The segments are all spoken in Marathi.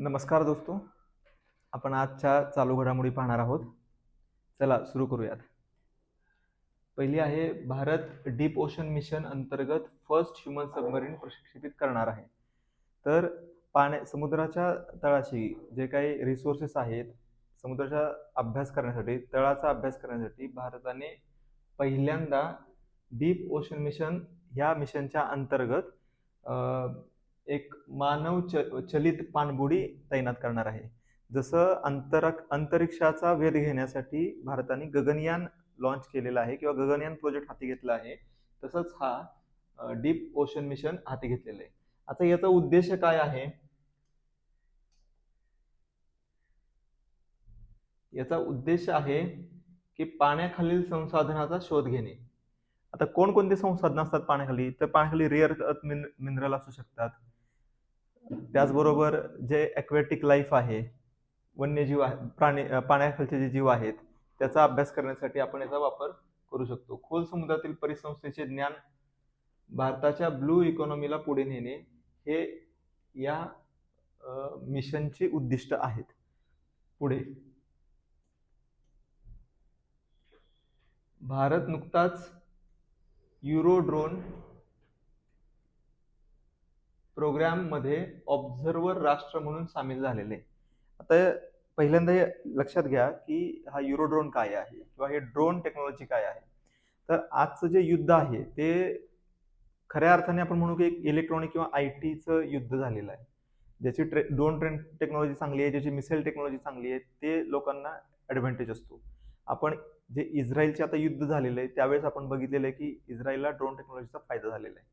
नमस्कार दोस्तो आपण आजच्या चालू घडामोडी पाहणार आहोत. चला सुरू करूयात. पहिली आहे भारत डीप ओशन मिशन अंतर्गत फर्स्ट ह्युमन सबमरीन प्रशिक्षित करणार आहे. तर पाण्या समुद्राच्या तळाशी जे काही रिसोर्सेस आहेत समुद्राचा अभ्यास करण्यासाठी तळाचा अभ्यास करण्यासाठी भारताने पहिल्यांदा डीप ओशन मिशन ह्या मिशनच्या अंतर्गत एक मानव च चलित पाणबुडी तैनात करणार आहे. जसं अंतरक अंतरिक्षाचा वेध घेण्यासाठी भारताने गगनयान लॉन्च केलेला आहे किंवा गगनयान प्रोजेक्ट हाती घेतला आहे तसंच हा डीप ओशन मिशन हाती घेतलेलं आहे. आता याचा उद्देश काय आहे? याचा उद्देश आहे की पाण्याखालील संसाधनाचा शोध घेणे. आता कोणकोणती संसाधनं असतात पाण्याखाली? तर पाण्याखाली रेअर अर्थ मिनरल असू शकतात. त्याचबरोबर जे ॲक्वॅटिक लाईफ आहे वन्यजीव आहे प्राणी पाण्याखालचे जे जीव आहेत त्याचा अभ्यास करण्यासाठी आपण याचा वापर करू शकतो. खोल समुद्रातील परिसंस्थेचे ज्ञान भारताच्या ब्लू इकॉनॉमीला पुढे नेणे हे या मिशनचे मिशनची उद्दिष्ट आहेत. पुढे. भारत नुकताच युरो ड्रोन प्रोग्राममध्ये ऑब्झर्वर राष्ट्र म्हणून सामील झालेले. आता पहिल्यांदा हे लक्षात घ्या की हा युरो ड्रोन काय आहे किंवा हे ड्रोन टेक्नॉलॉजी काय आहे. तर आजचं जे युद्ध आहे ते खऱ्या अर्थाने आपण म्हणू की एक इलेक्ट्रॉनिक किंवा आय टीचं युद्ध झालेलं आहे. ज्याची ट्रे ड्रोन ट्रेन टेक्नॉलॉजी चांगली आहे ज्याची मिसाईल टेक्नॉलॉजी चांगली आहे ते लोकांना ॲडव्हान्टेज असतो. आपण जे इस्रायलचे आता युद्ध झालेलं आहे त्यावेळेस आपण बघितलेलं आहे की इस्रायलला ड्रोन टेक्नॉलॉजीचा फायदा झालेला आहे.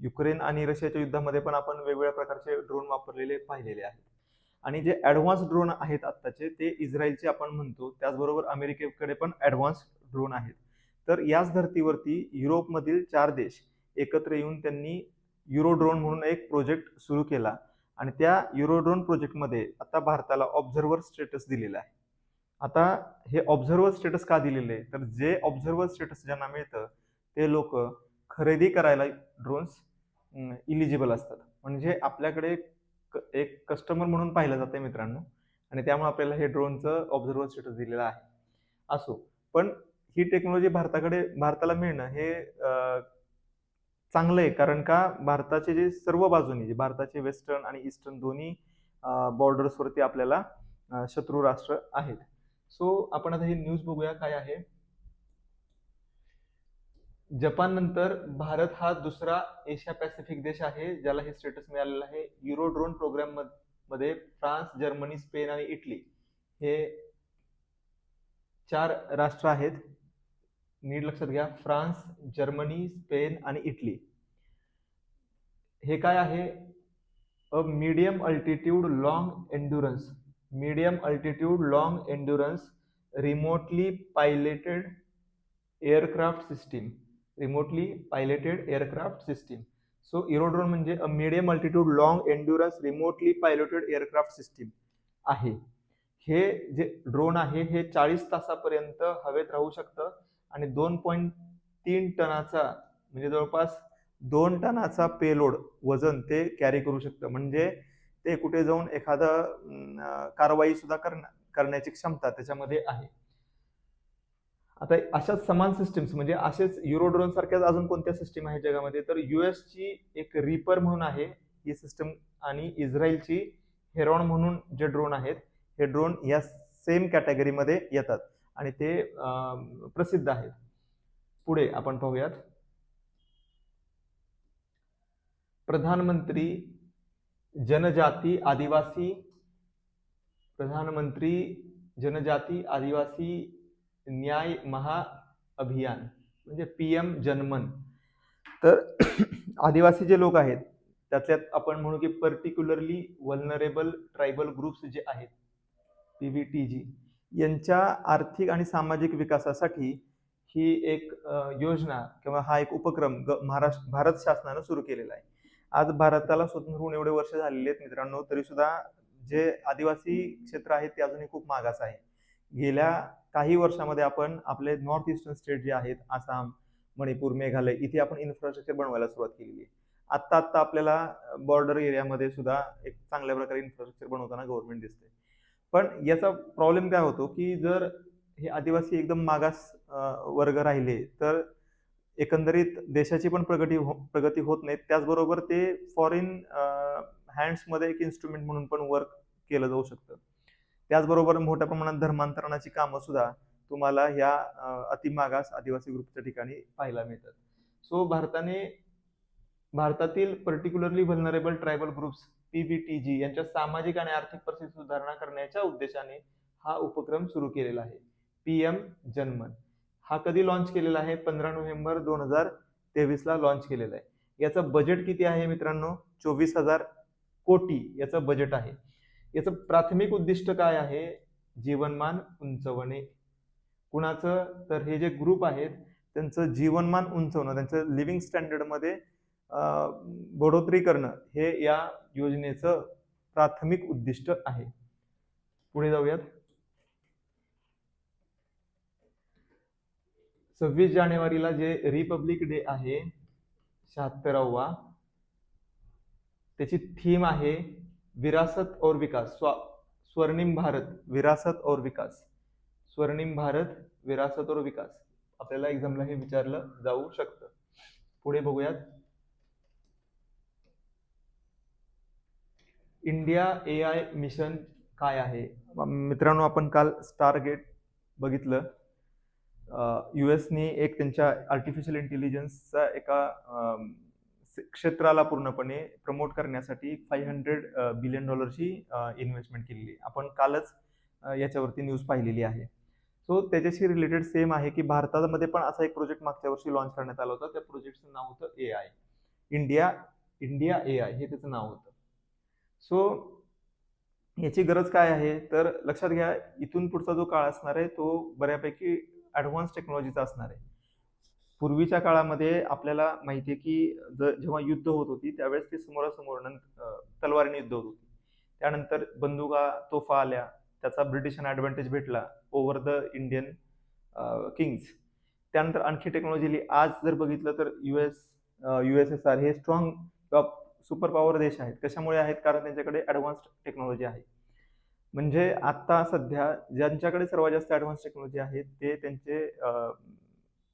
युक्रेन आणि रशियाच्या युद्धामध्ये पण आपण वेगवेगळ्या प्रकारचे ड्रोन वापरलेले पाहिलेले आहेत. आणि जे ॲडव्हान्स ड्रोन आहेत आत्ताचे ते इस्रायलचे आपण म्हणतो. त्याचबरोबर अमेरिकेकडे पण ॲडव्हान्स ड्रोन आहेत. तर याच धर्तीवरती युरोपमधील चार देश एकत्र येऊन त्यांनी युरो ड्रोन म्हणून एक प्रोजेक्ट सुरू केला. आणि त्या युरो ड्रोन प्रोजेक्टमध्ये आता भारताला ऑब्झर्वर स्टेटस दिलेला आहे. आता हे ऑब्झर्वर स्टेटस का दिलेले? आहे तर जे ऑब्झर्वर स्टेटस ज्यांना मिळतं ते लोक खरेदी करायला ड्रोन्स इलिजिबल असतात. म्हणजे आपल्याकडे क- एक कस्टमर म्हणून पाहिलं जाते मित्रांनो. आणि त्यामुळे आपल्याला हे ड्रोनचं ऑब्झर्वर स्टेटस दिलेलं आहे. असो पण ही टेक्नॉलॉजी भारताकडे भारताला मिळणं हे चांगलं आहे कारण का? भारताचे जे सर्व बाजूनी जे भारताचे वेस्टर्न आणि ईस्टर्न दोन्ही बॉर्डर्सवरती आपल्याला शत्रू राष्ट्र आहेत. सो आपण आता ही न्यूज बघूया काय आहे. जपान नंतर भारत हा दुसरा एशिया पॅसिफिक देश आहे ज्याला हे स्टेटस मिळालेलं आहे. युरो ड्रोन प्रोग्राममध्ये फ्रान्स जर्मनी स्पेन आणि इटली हे चार राष्ट्र आहेत. नीट लक्षात घ्या. फ्रान्स जर्मनी स्पेन आणि इटली. हे काय आहे? A medium altitude long endurance medium altitude long endurance remotely piloted aircraft system remotely piloted aircraft system so Eurodrone म्हणजे a medium altitude long endurance remotely piloted aircraft system आहे. हे जे ड्रोन आहे हे चाळीस तासापर्यंत हवेत राहू शकतं आणि दोन पॉईंट तीन टनाचा म्हणजे जवळपास दोन टनाचा पेलोड वजन ते कॅरी करू शकतं. म्हणजे ते कुठे जाऊन एखादं कारवाई सुद्धा करण्या करण्याची क्षमता त्याच्यामध्ये आहे. आता अशाच समान सिस्टीम्स म्हणजे असेच युरोड्रोन सारख्याच अजून कोणत्या सिस्टीम आहे जगामध्ये? तर युएसची एक रिपर म्हणून आहे ही सिस्टम आणि इस्रायलची हेरॉन म्हणून जे ड्रोन आहेत हे ड्रोन या सेम कॅटेगरीमध्ये येतात आणि ते प्रसिद्ध आहेत. पुढे आपण पाहूयात. प्रधानमंत्री जनजाती आदिवासी प्रधानमंत्री जनजाती आदिवासी न्याय महा अभियान म्हणजे पी एम जनमन. तर आदिवासी जे लोक आहेत त्यातल्यात आपण म्हणू की पर्टिक्युलरली वल्नरेबल ट्रायबल ग्रुप्स जे आहेत पी व्ही टी जी यांच्या आर्थिक आणि सामाजिक विकासासाठी ही एक योजना किंवा हा एक उपक्रम ग महाराष्ट्र भारत शासनानं सुरू केलेला आहे. आज भारताला स्वतंत्र होऊन एवढे वर्ष झालेले आहेत मित्रांनो तरी सुद्धा जे आदिवासी क्षेत्र आहेत ते अजूनही खूप मागास आहे. गेल्या काही वर्षामध्ये आपण आपले नॉर्थ ईस्टर्न स्टेट जे आहेत आसाम मणिपूर मेघालय इथे आपण इन्फ्रास्ट्रक्चर बनवायला सुरुवात केलेली आहे. आत्ता आत्ता आपल्याला बॉर्डर एरियामध्ये सुद्धा एक चांगल्या प्रकारे इन्फ्रास्ट्रक्चर बनवताना गव्हर्नमेंट दिसते पण याचा प्रॉब्लेम काय होतो की जर हे आदिवासी एकदम मागास वर्ग राहिले तर एकंदरीत देशाची पण प्रगती हो प्रगती होत नाही. त्याचबरोबर ते फॉरेन हँड्समध्ये एक इन्स्ट्रुमेंट म्हणून पण वर्क केलं जाऊ शकतं. त्याचबरोबर मोठ्या प्रमाणात धर्मांतरणाची कामं सुद्धा तुम्हाला ह्या अतिमागास आदिवासी ग्रुपच्या ठिकाणी पाहायला मिळतात. सो भारताने भारतातील particularly vulnerable tribal groups PBTG यांच्या सामाजिक आणि आर्थिक परिस्थिती सुधारणा करण्याच्या उद्देशाने हा उपक्रम सुरू केलेला आहे. पी एम जनमन. हा कधी लॉन्च केलेला आहे? पंधरा नोव्हेंबर दोन हजार तेवीसला लॉन्च केलेला आहे. याचं बजेट किती आहे मित्रांनो? चोवीस हजार कोटी याचं बजेट आहे. याचं प्राथमिक उद्दिष्ट काय आहे? जीवनमान उंचवणे. कुणाचं? तर हे जे ग्रुप आहेत त्यांचं जीवनमान उंचवणं त्यांचं लिव्हिंग स्टँडर्डमध्ये बढोतरी करणं हे या योजनेचं प्राथमिक उद्दिष्ट आहे. पुढे जाऊयात. सव्वीस जानेवारीला जे रिपब्लिक डे आहे शहात्तरावा त्याची थीम आहे विरासत और विकास स्वा स्वर्णिम भारत विरासत और विकास. स्वर्णिम भारत विरासत और विकास. आपल्याला एक्झामला हे विचारलं जाऊ शकतं. पुढे बघूयात. इंडिया ए आय मिशन काय आहे? मित्रांनो आपण काल स्टार गेट बघितलं यू एसनी एक त्यांच्या आर्टिफिशियल इंटेलिजन्सचा एका अं, क्षेत्राला पूर्णपणे प्रमोट करण्यासाठी फाईव्ह हंड्रेड बिलियन डॉलरची इन्व्हेस्टमेंट केलेली आपण कालच याच्यावरती न्यूज पाहिलेली आहे. सो त्याच्याशी रिलेटेड सेम आहे की भारतामध्ये पण असा एक प्रोजेक्ट मागच्या वर्षी लॉन्च करण्यात आला होता. त्या प्रोजेक्टचं नाव होतं A I India India A I हे त्याचं नाव होतं. सो याची गरज काय आहे? तर लक्षात घ्या इथून पुढचा जो काळ असणार आहे तो बऱ्यापैकी ॲडव्हान्स टेक्नॉलॉजीचा असणार आहे. पूर्वीच्या काळामध्ये आपल्याला माहिती आहे की ज जेव्हा युद्ध होत होती त्यावेळेस ते समोरासमोर नंतर तलवारीने युद्ध होत होती. त्यानंतर बंदुका तोफा आल्या त्याचा ब्रिटिशांना ॲडव्हान्टेज भेटला ओव्हर द इंडियन किंग्स त्यानंतर आणखी टेक्नॉलॉजी आज जर बघितलं तर U S U S S R हे स्ट्रॉंग किंवा सुपर पॉवर देश आहेत. कशामुळे आहेत? कारण त्यांच्याकडे ॲडव्हान्स्ड टेक्नॉलॉजी आहे. म्हणजे आत्ता सध्या ज्यांच्याकडे सर्वात जास्त ॲडव्हान्स टेक्नॉलॉजी आहे ते त्यांचे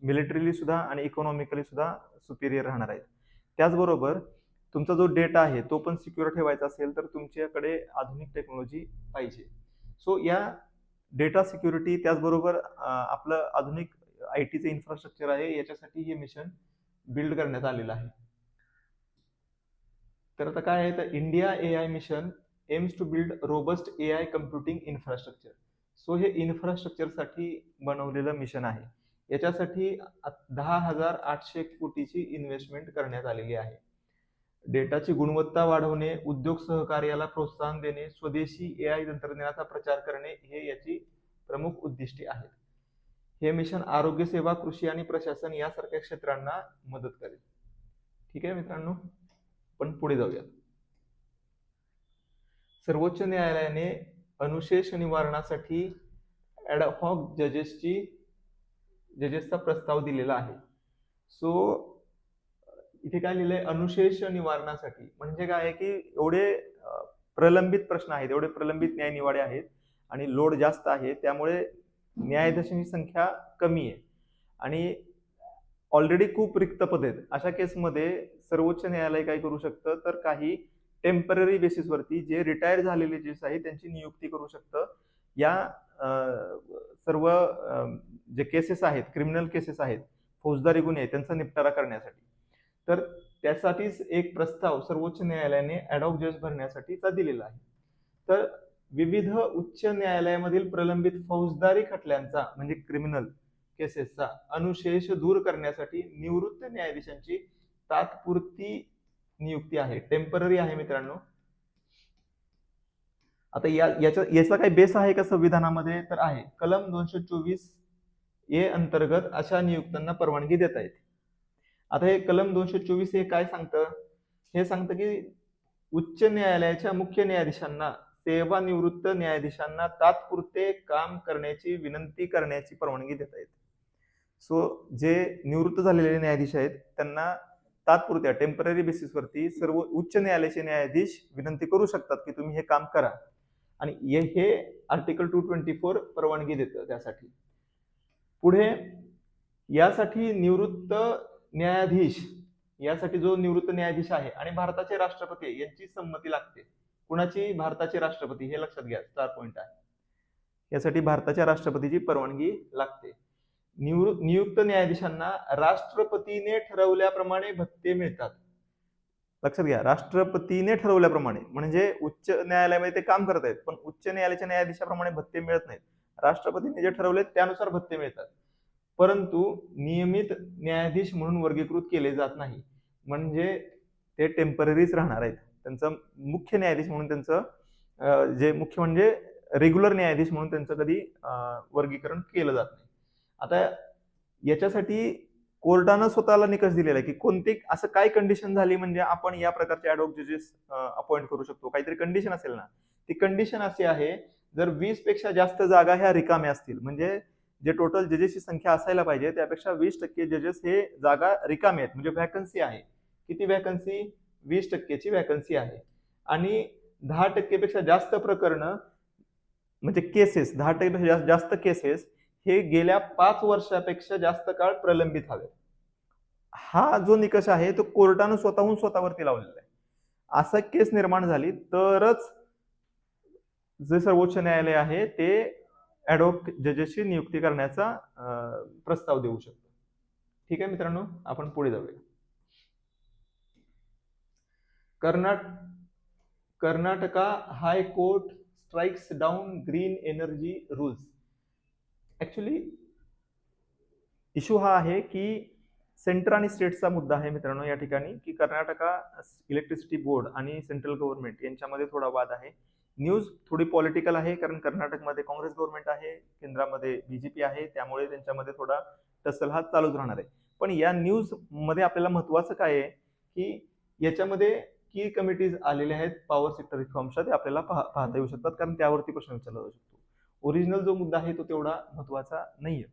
मिलिटरीली सुद्धा आणि इकॉनॉमिकली सुद्धा सुपिरियर राहणार आहेत. त्याचबरोबर तुमचा जो डेटा आहे तो पण सिक्युअर ठेवायचा असेल तर तुमच्याकडे आधुनिक टेक्नॉलॉजी पाहिजे. सो या डेटा सिक्युरिटी त्याचबरोबर आपलं आधुनिक आय टीचं इन्फ्रास्ट्रक्चर आहे याच्यासाठी हे मिशन बिल्ड करण्यात आलेलं आहे. तर आता काय आहे तर India A I mission aims to build robust A I computing infrastructure so हे इन्फ्रास्ट्रक्चरसाठी बनवलेलं मिशन आहे. याच्यासाठी दहा हजार आठशे कोटीची इन्व्हेस्टमेंट करण्यात आलेली आहे. डेटाची गुणवत्ता वाढवणे उद्योग सहकार्याला प्रोत्साहन देणे स्वदेशी ए आय तंत्रज्ञानाचा प्रचार करणे हे याची प्रमुख उद्दिष्टे आहेत. हे मिशन आरोग्य सेवा कृषी आणि प्रशासन यासारख्या क्षेत्रांना मदत करेल. ठीक आहे मित्रांनो? पण पुढे जाऊयात सर्वोच्च न्यायालयाने अनुशेष निवारणासाठी ॲडहॉक जजेसची जजेसचा प्रस्ताव दिलेला आहे. सो इथे काय लिहिलंय? अनुशेष निवारणासाठी. म्हणजे काय आहे की एवढे प्रलंबित प्रश्न आहेत एवढे प्रलंबित न्यायनिवाडे आहेत आणि लोड जास्त आहे त्यामुळे न्यायाधीशांची संख्या कमी आहे. आणि ऑलरेडी खूप रिक्त पद आहेत. अशा केसमध्ये सर्वोच्च न्यायालय काय करू शकतं? तर काही टेंपररी बेसिसवरती जे रिटायर झालेले जजेस आहेत त्यांची नियुक्ती करू शकतं. या सर्व जे केसेस आहेत क्रिमिनल केसेस आहेत फौजदारी गुन्हे आहेत, त्यांचा निपटारा करण्यासाठी. तर त्यासाठीच एक प्रस्ताव सर्वोच्च न्यायालयाने ॲडॉक जज भरण्यासाठीचा दिलेला आहे. तर विविध उच्च न्यायालयामधील प्रलंबित फौजदारी खटल्यांचा म्हणजे क्रिमिनल केसेसचा अनुशेष दूर करण्यासाठी निवृत्त न्यायाधीशांची तात्पुरती नियुक्ती आहे. टेंपररी आहे मित्रांनो. आता या याच्या याचा काही बेस आहे का संविधानामध्ये? तर आहे. कलम दोनशे चोवीस ए अंतर्गत अशा नियुक्त्यांना परवानगी देता येते. आता हे कलम दोनशे चोवीस हे काय सांगतं? हे सांगतं की उच्च न्यायालयाच्या मुख्य न्यायाधीशांना सेवानिवृत्त न्यायाधीशांना तात्पुरते काम करण्याची विनंती करण्याची परवानगी देता येते. सो जे निवृत्त झालेले न्यायाधीश आहेत त्यांना तात्पुरत्या टेंपररी बेसिसवरती सर्व उच्च न्यायालयाचे न्यायाधीश विनंती करू शकतात की तुम्ही हे काम करा. आणि हे- आर्टिकल टू ट्वेंटी फोर परवानगी देतं त्यासाठी. पुढे यासाठी निवृत्त न्यायाधीश यासाठी जो निवृत्त न्यायाधीश आहे आणि भारताचे राष्ट्रपती यांची संमती लागते. कुणाची? भारताचे राष्ट्रपती. हे लक्षात घ्या स्टार पॉइंट आहे. यासाठी भारताच्या राष्ट्रपतीची परवानगी लागते. निवृत्त नियुक्त न्यायाधीशांना राष्ट्रपतीने ठरवल्याप्रमाणे भत्ते मिळतात. लक्षात घ्या राष्ट्रपतीने ठरवल्याप्रमाणे म्हणजे उच्च न्यायालयामध्ये ते काम करत आहेत पण उच्च न्यायालयाच्या न्यायाधीशाप्रमाणे भत्ते मिळत नाहीत. राष्ट्रपतीने जे ठरवले त्यानुसार भत्ते मिळतात. परंतु नियमित न्यायाधीश म्हणून वर्गीकृत केले जात नाही. म्हणजे ते टेम्पररीच राहणार आहेत. त्यांचं मुख्य न्यायाधीश म्हणून त्यांचं जे मुख्य म्हणजे रेग्युलर न्यायाधीश म्हणून त्यांचं कधी वर्गीकरण केलं जात नाही. आता याच्यासाठी कोर्टानं स्वतःला निकष दिलेला आहे की कोणते असं काय कंडिशन झाली म्हणजे आपण या प्रकारचे ॲडवोक जजेस अपॉइंट करू शकतो? काहीतरी कंडिशन असेल ना? ती कंडिशन अशी आहे जर वीसपेक्षा जास्त जागा ह्या रिकाम्या असतील म्हणजे जे टोटल जजेसची संख्या असायला पाहिजे त्यापेक्षा वीस टक्के जजेस हे जागा रिकामे आहेत. म्हणजे व्हॅकन्सी आहे. किती व्हॅकन्सी वीस टक्केची व्हॅकन्सी आहे. आणि दहा टक्केपेक्षा जास्त प्रकरणं म्हणजे केसेस दहा टक्केपेक्षा जास्त केसेस हे गेल्या पाच वर्षापेक्षा जास्त काळ प्रलंबित हवे हा जो निकष आहे तो कोर्टानं स्वतःहून स्वतःवरती लावलेला आहे. असा केस निर्माण झाली तरच जे सर्वोच्च न्यायालय आहे ते ॲडव्होक जजेसची नियुक्ती करण्याचा प्रस्ताव देऊ शकतो. ठीक आहे मित्रांनो आपण पुढे जाऊया. Karnat Karnataka high court strikes down green energy rules. Actually issue हा आहे की सेंटर आणि स्टेटचा मुद्दा आहे मित्रांनो या ठिकाणी की कर्नाटका इलेक्ट्रिसिटी बोर्ड आणि सेंट्रल गव्हर्नमेंट यांच्यामध्ये थोडा वाद आहे. न्यूज थोडी पॉलिटिकल आहे कारण कर्नाटकमध्ये काँग्रेस गव्हर्नमेंट आहे केंद्रामध्ये बीजेपी आहे त्यामुळे त्यांच्यामध्ये थोडा टसल हा चालूच राहणार आहे. पण या न्यूजमध्ये आपल्याला महत्वाचं काय आहे की याच्यामध्ये की कमिटीज आलेल्या आहेत पॉवर सेक्टर रिफॉर्मच्या ते आपल्याला पाह- पाहता येऊ शकतात कारण त्यावरती प्रश्न विचारला जाऊ शकतो. ओरिजिनल जो मुद्दा आहे तो तेवढा महत्त्वाचा नाहीये.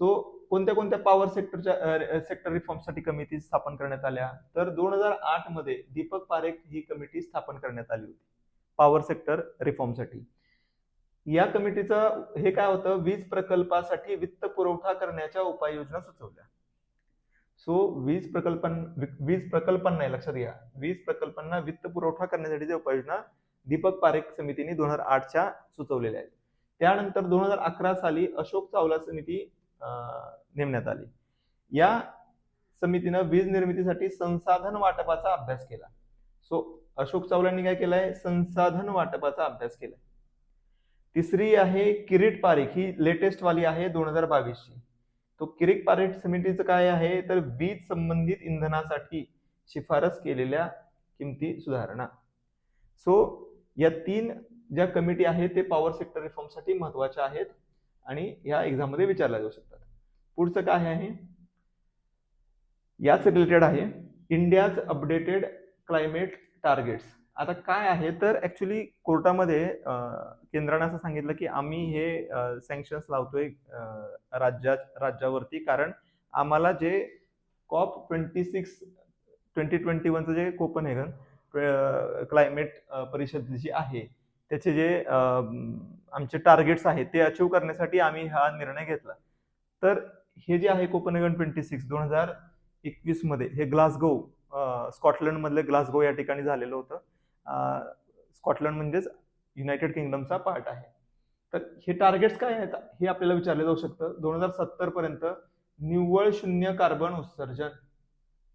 सो कोणत्या कोणत्या पॉवर सेक्टरच्या सेक्टर रिफॉर्मसाठी कमिटी स्थापन करण्यात आल्या? तर दोन हजार आठमध्ये दीपक पारेख ही कमिटी स्थापन करण्यात आली होती पॉवर सेक्टर रिफॉर्मसाठी या कमिटीचं हे काय होतं? वीज प्रकल्पासाठी वित्त पुरवठा करण्याच्या उपाययोजना सुचवल्या. सो वीज प्रकल्पां वीज प्रकल्पांना लक्षात घ्या. वीज प्रकल्पांना वित्त पुरवठा करण्यासाठीच्या उपाययोजना दीपक पारेख समितीने दोन हजार आठच्या सुचवलेल्या आहेत. त्यानंतर दोन हजार अकरा साली अशोक चावला समिती नेमण्यात आली. या समितीनं वीज निर्मितीसाठी संसाधन वाटपाचा अभ्यास केला. सो अशोक चावलांनी काय केलंय? संसाधन वाटपाचा अभ्यास केलाय. तिसरी आहे किरीट पारीख. ही लेटेस्ट वाली आहे दोन हजार बावीसची. तो किरीट पारेख समितीचं काय आहे? तर वीज संबंधित इंधनासाठी शिफारस केलेल्या किमती सुधारणा. सो या तीन ज्या कमिटी आहेत ते पॉवर सेक्टर रिफॉर्मसाठी महत्त्वाच्या आहेत आणि या एक्झाममध्ये विचारल्या जाऊ शकतात. पुढचं काय आहे? याच रिलेटेड आहे इंडियाज अपडेटेड क्लायमेट टार्गेट्स आता काय आहे? तर ॲक्च्युली कोर्टामध्ये केंद्रानं असं सांगितलं की आम्ही हे सँक्शन्स लावतोय राज्या राज्यावरती. कारण आम्हाला जे COP twenty six twenty twenty वनचं जे कोपन हेगन क्लायमेट परिषद जी आहे त्याचे जे आमचे टार्गेट्स आहेत ते अचीव करण्यासाठी आम्ही हा निर्णय घेतला. तर हे जे आहे कोपनगन ट्वेंटी सिक्स दोन हजार एकवीसमध्ये हे ग्लासगो स्कॉटलंडमधले ग्लासगो या ठिकाणी झालेलं होतं. स्कॉटलंड म्हणजेच युनायटेड किंगडमचा पार्ट आहे. तर हे टार्गेट्स काय आहेत? हे आपल्याला विचारलं जाऊ शकतं. दोन हजार सत्तर पर्यंत निव्वळ शून्य कार्बन उत्सर्जन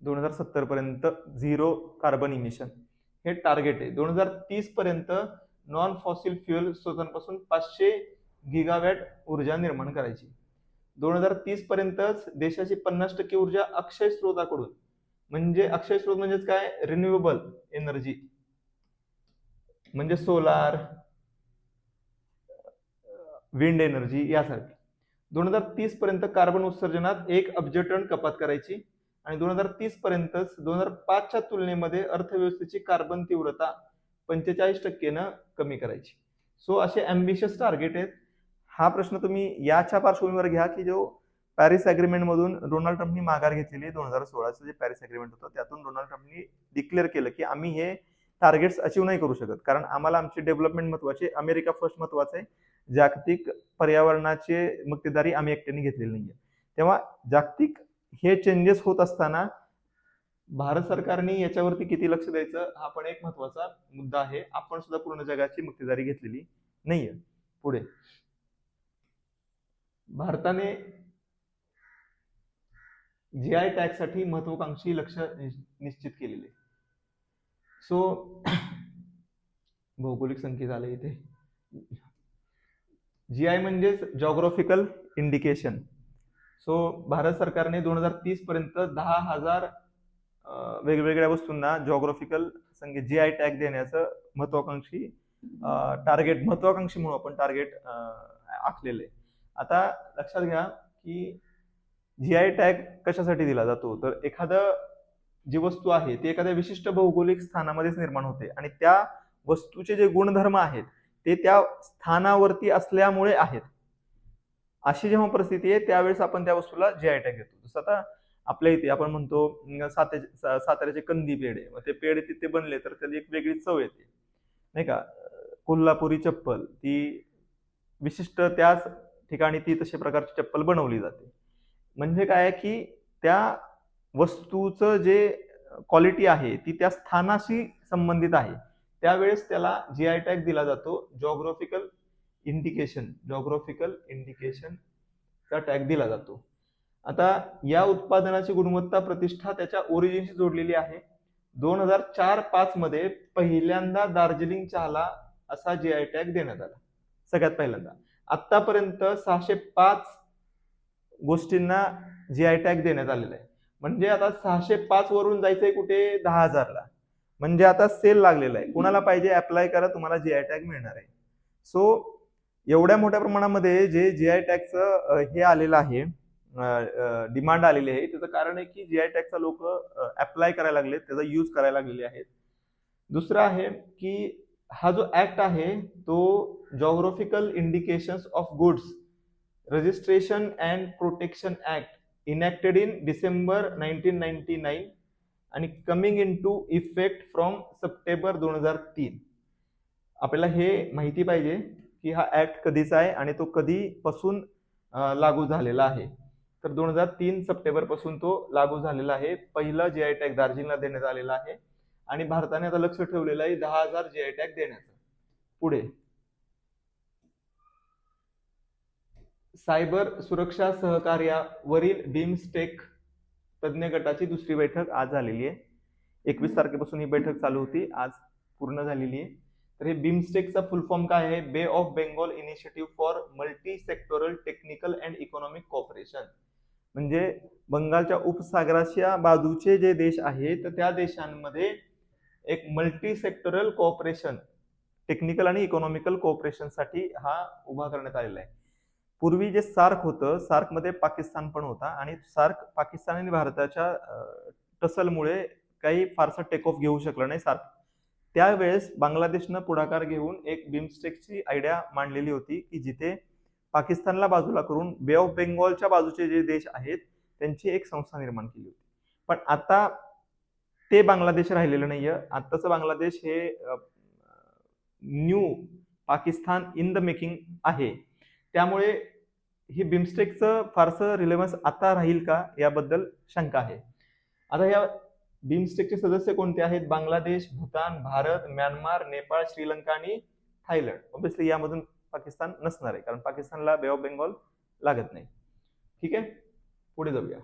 दोन हजार सत्तर पर्यंत झिरो कार्बन इमिशन हे टार्गेट आहे. दोन हजार तीस पर्यंत नॉन फॉसिल फ्युएल स्रोतांपासून पाचशे गिगावॅट ऊर्जा निर्माण करायची. दोन हजार तीस पर्यंतच देशाची पन्नास टक्के ऊर्जा अक्षय स्रोताकडून म्हणजे अक्षय स्रोत म्हणजेच काय? रिन्युएबल एनर्जी म्हणजे सोलार विंड एनर्जी यासारखी. दोन हजार तीस पर्यंत कार्बन उत्सर्जनात एक अब्ज टन कपात करायची आणि दोन हजार तीस पर्यंतच दोन हजार पाचच्या तुलनेमध्ये अर्थव्यवस्थेची कार्बन तीव्रता पंचेचाळीस टक्केनं कमी करायची. सो असे अम्बिशियस टार्गेट आहेत. हा प्रश्न तुम्ही याच्या पार्श्वभूमीवर घ्या की जो पॅरिस अग्रीमेंटमधून डोनाल्ड ट्रम्पनी माघार घेतलेली दोन हजार सोळाचं जे पॅरिस अग्रीमेंट होतं त्यातून डोनाल्ड ट्रम्पनी डिक्लेअर केलं की आम्ही हे टार्गेट्स अचीव नाही करू शकत. कारण आम्हाला आमची डेव्हलपमेंट महत्त्वाचे अमेरिका फर्स्ट महत्वाचं आहे. जागतिक पर्यावरणाचे मक्तेदारी आम्ही एकट्याने घेतलेली नाही आहे तेव्हा जागतिक हे चेंजेस होत असताना भारत सरकारने याच्यावरती किती लक्ष द्यायचं? हा पण एक महत्त्वाचा मुद्दा आहे. आपण सुद्धा पूर्ण जगाची मक्तेदारी घेतलेली नाहीये. पुढे. भारताने जी आय टॅक्ससाठी साठी महत्वाकांक्षी लक्ष निश्चित केलेले. सो भौगोलिक संकेत आले इथे. जी आय म्हणजेच जॉग्राफिकल इंडिकेशन सो भारत सरकारने दोन हजार तीस पर्यंत दहा हजार वेगवेगळ्या वस्तूंना जॉग्राफिकल संकेत जी आय टॅग देण्याचं महत्वाकांक्षी टार्गेट महत्वाकांक्षी म्हणून आपण टार्गेट आखलेलं आहे. आता लक्षात घ्या की जी आय टॅग कशासाठी दिला जातो? तर एखादं जी वस्तू आहे ती एखाद्या विशिष्ट भौगोलिक स्थानामध्येच निर्माण होते आणि त्या वस्तूचे जे गुणधर्म आहेत ते त्या स्थानावरती असल्यामुळे आहेत. अशी जेव्हा परिस्थिती आहे त्यावेळेस आपण त्या वस्तूला जी आय टॅग देतो जसं आता आपल्या इथे आपण म्हणतो अं, सा- साताऱ्याचे कंदी पेढे. मग ते पेढे तिथे बनले तर त्याची एक वेगळी चव येते. नाही का? कोल्हापुरी चप्पल ती विशिष्ट त्याच ठिकाणी ती तशा प्रकारची चप्पल बनवली जाते. म्हणजे काय आहे की त्या वस्तूचं जे क्वालिटी आहे ती त्या स्थानाशी संबंधित आहे. त्यावेळेस त्याला जी आय टॅग दिला जातो. जॉग्राफिकल इंडिकेशन जॉग्राफिकल इंडिकेशनचा टॅग दिला जातो. आता या उत्पादनाची गुणवत्ता प्रतिष्ठा त्याच्या ओरिजिनशी जोडलेली आहे. दोन हजार चार पाच मध्ये पहिल्यांदा दार्जिलिंग चहाला असा जी आय टॅग देण्यात आला. सगळ्यात पहिल्यांदा. आतापर्यंत सहाशे पाच गोष्टींना जी आय टॅग देण्यात आलेला आहे. म्हणजे आता सहाशे पाच वरून जायचंय कुठे? दहा हजारला. म्हणजे आता सेल लागलेला आहे. कुणाला पाहिजे अप्लाय करा तुम्हाला जी आय टॅग मिळणार आहे. सो एवढ्या मोठ्या प्रमाणामध्ये जे जी आय टॅगचं हे आलेलं आहे डिमांड आलेली आहे. त्याचं कारण आहे की जी आय टॅगचा लोक अप्लाय करायला लागले त्याचा यूज करायला लागलेले आहेत. दुसरं आहे की हा जो ऍक्ट आहे तो geographical indications of goods registration and protection act enacted in December nineteen ninety nine आणि coming into effect from September दोन हजार तीन. आपल्याला हे माहिती पाहिजे की हा ऍक्ट कधीचा आहे आणि तो कधीपासून लागू झालेला आहे. तर दोन हजार तीन सप्टेंबरपासून तो लागू झालेला आहे. पहिला जी आय टॅग दार्जिलिंगला देण्यात आलेला आहे आणि भारताने आता लक्ष ठेवलेलं आहे दहा हजार जी आय टॅग देण्याचं. पुढे. सायबर सुरक्षा सहकार्यावरील बिमस्टेक तज्ज्ञ गटाची दुसरी बैठक आज झालेली आहे. एकवीस तारखेपासून ही बैठक चालू होती. आज पूर्ण झालेली आहे. तर हे बिमस्टेकचा फुल फॉर्म काय आहे? Bay of Bengal initiative for multi sectoral technical and economic cooperation म्हणजे बंगालच्या उपसागराच्या बाजूचे जे देश आहेत तर त्या देशांमध्ये एक मल्टी सेक्टरल कॉपरेशन टेक्निकल आणि इकॉनॉमिकल कॉपरेशनसाठी हा उभा करण्यात आलेला आहे. पूर्वी जे सार्क होतं सार्कमध्ये पाकिस्तान पण होता आणि सार्क पाकिस्तान आणि भारताच्या टसलमुळे काही फारसा टेक ऑफ घेऊ शकलं नाही सार्क त्यावेळेस बांगलादेशनं पुढाकार घेऊन एक बिमस्टेकची आयडिया मांडलेली होती की जिथे पाकिस्तानला बाजूला करून बे ऑफ बेंगॉलच्या बाजूचे जे देश आहेत त्यांची एक संस्था निर्माण केली होती. पण आता ते बांगलादेश राहिलेलं नाहीये. आत्ताचं बांगलादेश हे new Pakistan in the making आहे. त्यामुळे ही बिमस्टेकचं फारसं रिलेव्हन्स आता राहील का याबद्दल शंका आहे. आता या बिमस्टेकचे सदस्य कोणते आहेत? बांगलादेश भूतान भारत म्यानमार नेपाळ श्रीलंका आणि थायलंड. ऑब्विसली यामधून पाकिस्तान नसणार आहे. कारण पाकिस्तानला बे ऑफ बेंगॉल लागत नाही. ठीक आहे? पुढे जाऊया.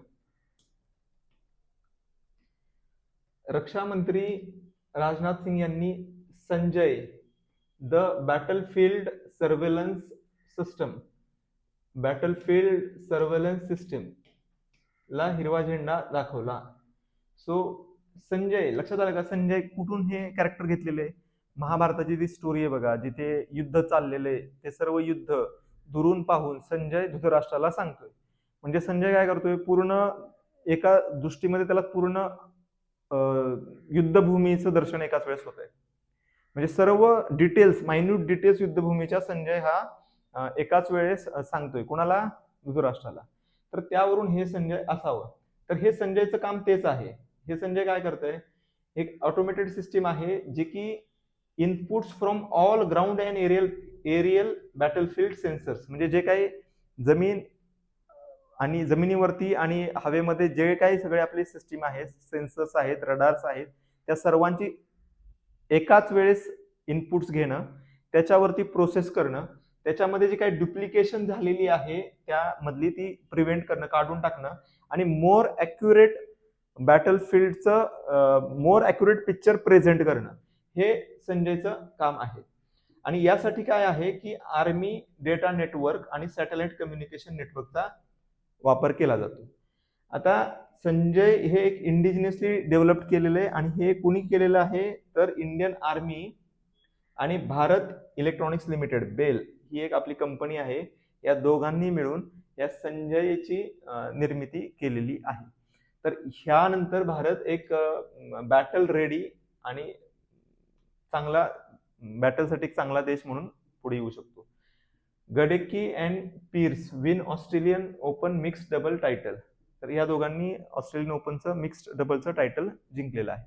रक्षा मंत्री राजनाथ सिंग यांनी Sanjay the battlefield surveillance system battlefield surveillance system ला हिरवा झेंडा दाखवला. सो संजय लक्षात आलं का? संजय कुठून हे कॅरेक्टर घेतलेले? आहे महाभारताची जी स्टोरी आहे बघा जिथे युद्ध चाललेले ते सर्व युद्ध दुरून पाहून संजय धृतराष्ट्राला सांगतोय. म्हणजे संजय काय करतोय पूर्ण एका दृष्टीमध्ये त्याला पूर्ण युद्धभूमीचं दर्शन एकाच वेळेस होत आहे म्हणजे सर्व डिटेल्स मायन्यूट डिटेल्स युद्धभूमीच्या संजय हा एकाच वेळेस सांगतोय. कुणाला? धृतराष्ट्राला. तर त्यावरून हे संजय असावं. तर हे संजयचं काम तेच आहे. हे संजय काय करतंय? एक ऑटोमेटेड सिस्टीम आहे जे की inputs from all ground and aerial aerial battlefield sensors म्हणजे जे काही जमीन आणि जमिनीवरती आणि हवेमध्ये जे काही सगळे आपले सिस्टीम आहेत सेन्सर्स आहेत रडार्स आहेत त्या सर्वांची एकाच वेळेस इनपुट्स घेणं त्याच्यावरती प्रोसेस करणं त्याच्यामध्ये जी काही डुप्लिकेशन झालेली आहे त्यामधली ती प्रिव्हेंट करणं काढून टाकणं आणि मोर ॲक्युरेट बॅटलफील्डचं मोर ॲक्युरेट पिक्चर प्रेझेंट करणं. हे संजयचं काम आहे. आणि यासाठी काय आहे की आर्मी डेटा नेटवर्क आणि सॅटेलाइट कम्युनिकेशन नेटवर्कचा वापर केला जातो. आता संजय हे एक इंडिजिनियसली डेव्हलप केलेलं आहे आणि हे कुणी केलेलं आहे? तर इंडियन आर्मी आणि भारत इलेक्ट्रॉनिक्स लिमिटेड बेल ही एक आपली कंपनी आहे. या दोघांनी मिळून या संजयची निर्मिती केलेली आहे. तर ह्यानंतर भारत एक बॅटल रेडी आणि चांगला बॅटलसाठी एक चांगला देश म्हणून पुढे येऊ शकतो. Gadecki and Peers win Australian open mix double title तर या दोघांनी ऑस्ट्रेलियन ओपनचं मिक्स्ड डबलचं टायटल जिंकलेलं आहे.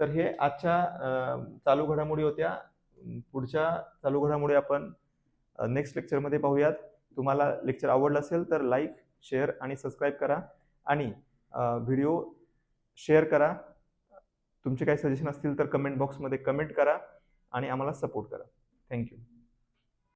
तर हे आजच्या चालू घडामोडी होत्या. पुढच्या चालू घडामोडी आपण नेक्स्ट लेक्चरमध्ये पाहूयात. तुम्हाला लेक्चर आवडलं असेल तर लाईक शेअर आणि सबस्क्राईब करा. आणि व्हिडिओ शेअर करा. तुमचे काही सजेशन असतील तर कमेंट बॉक्समध्ये कमेंट करा आणि आम्हाला सपोर्ट करा. थँक्यू